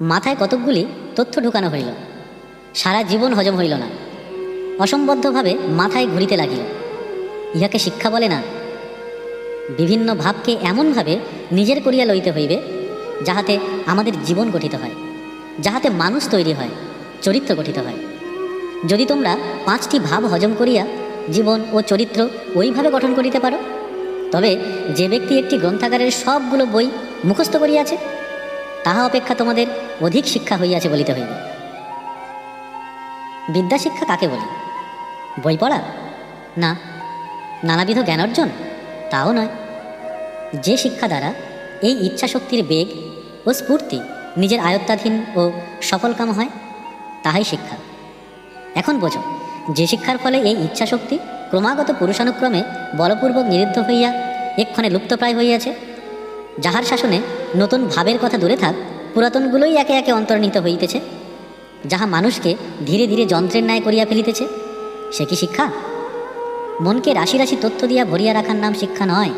মাথায় কতকগুলি তথ্য ঢুকানো হইল। সারা জীবন হজম হইল না। অসম্বদ্ধভাবে মাথায় ঘুরিতে লাগিল। ইহাকে শিক্ষা বলে না, বিভিন্ন ভাবকে এমনভাবে নিজের করিয়া লইতে হইবে, যাহাতে আমাদের জীবন গঠিত হয়, যাহাতে মানুষ তৈরি হয়, চরিত্র গঠিত হয়। যদি তোমরা পাঁচটি ভাব হজম করিয়া জীবন ও চরিত্র ওইভাবে গঠন করিতে পারো, তবে যে ব্যক্তি একটি গ্রন্থাগারের সবগুলো বই মুখস্থ করিয়াছে তাহা অপেক্ষা তোমাদের অধিক শিক্ষা হইয়াছে বলিতে হইবে। বিদ্যা শিক্ষা কাকে বলি? বই পড়া? না। নানাবিধ জ্ঞান অর্জন? তাও নয়। যে শিক্ষা দ্বারা এই ইচ্ছাশক্তির বেগ ও স্ফূর্তি নিজের আয়ত্তাধীন ও সফলকাম হয়, তাহাই শিক্ষা। এখন বোঝো, যে শিক্ষার ফলে এই ইচ্ছাশক্তি ক্রমাগত পুরুষানুক্রমে বলপূর্বক নিরুদ্ধ হইয়া এক্ষণে লুপ্তপ্রায় হইয়াছে যাহার শাসনে নতুন ভাবের কথা দূরে থাক, পুরাতনগুলোই একে একে অন্তর্নিহিত হইতেছে। যাহা মানুষকে ধীরে ধীরে যন্ত্রের ন্যায় করিয়া ফেলিতেছে, সে কি শিক্ষা? মনকে রাশি রাশি তথ্য দিয়া ভরিয়া রাখার নাম শিক্ষা নয়।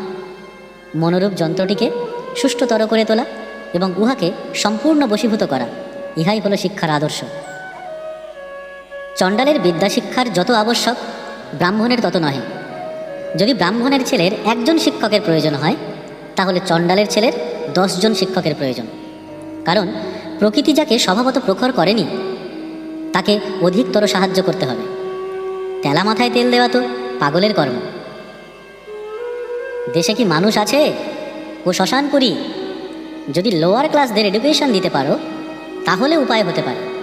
মনোরূপ যন্ত্রটিকে সুষ্ঠুতর করে তোলা এবং উহাকে সম্পূর্ণ বশীভূত করা, ইহাই হলো শিক্ষার আদর্শ। চণ্ডালের বিদ্যা শিক্ষার যত আবশ্যক, ব্রাহ্মণের তত নহে। যদি ব্রাহ্মণের ছেলের একজন শিক্ষকের প্রয়োজন হয় তাহলে চণ্ডালের ছেলের দশজন শিক্ষকের প্রয়োজন। কারণ প্রকৃতি যাকে স্বভাবত প্রখর করেনি, তাকে অধিকতর সাহায্য করতে হবে। তেলা মাথায় তেল দেওয়া তো পাগলের কর্ম। দেশে কি মানুষ আছে? ও শ্মশানপুরী। যদি লোয়ার ক্লাসদের এডুকেশন দিতে পারো, তাহলে উপায় হতে পারে।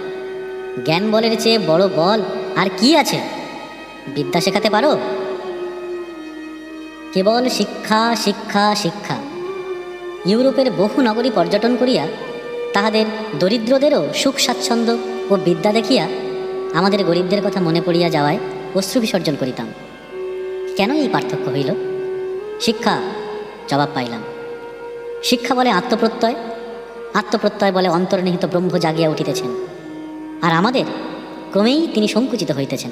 জ্ঞান বলের চেয়ে বড় বল আর কি আছে? বিদ্যা শেখাতে পারো? কেবল শিক্ষা শিক্ষা শিক্ষা। ইউরোপের বহু নগরী পর্যটন করিয়া তাহাদের দরিদ্রদেরও সুখ স্বাচ্ছন্দ্য ও বিদ্যা দেখিয়া আমাদের গরিবদের কথা মনে পড়িয়া যাওয়ায় অশ্রু বিসর্জন করিতাম। কেন এই পার্থক্য হইল? শিক্ষা, জবাব পাইলাম। শিক্ষা বলে আত্মপ্রত্যয় আত্মপ্রত্যয় বলে অন্তর্নিহিত ব্রহ্ম জাগিয়া উঠিতেছেন। আর আমাদের ক্রমেই তিনি সংকুচিত হইতেছেন।